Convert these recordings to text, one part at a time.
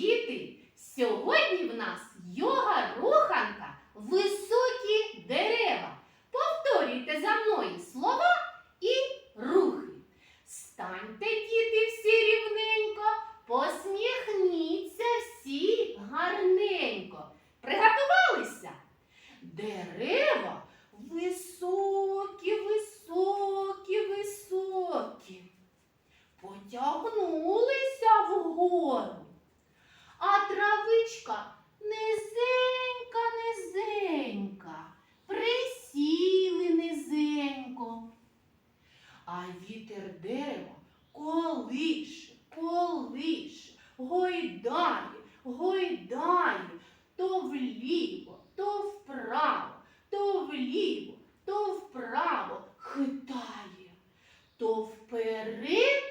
діти! Сьогодні в нас йога-руханка високі дерева. Повторюйте за мною слова і рухи. Станьте, діти, всі рівненько, посміхніться всі гарненько. Приготувалися? Дерева високі, високі, високі. Потягнулися вгору. Качечка низенька, низенька, присіли низенько. А вітер дерева колише, колише, гойдає, гойдає, то вліво, то вправо, то вліво, то вправо хитає, то вперед.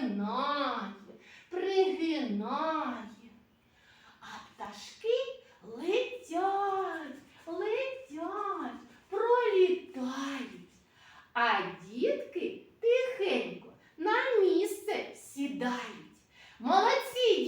Пригинає, пригинає. А пташки летять, летять, пролітають. А дітки тихенько на місце сідають. Молодці!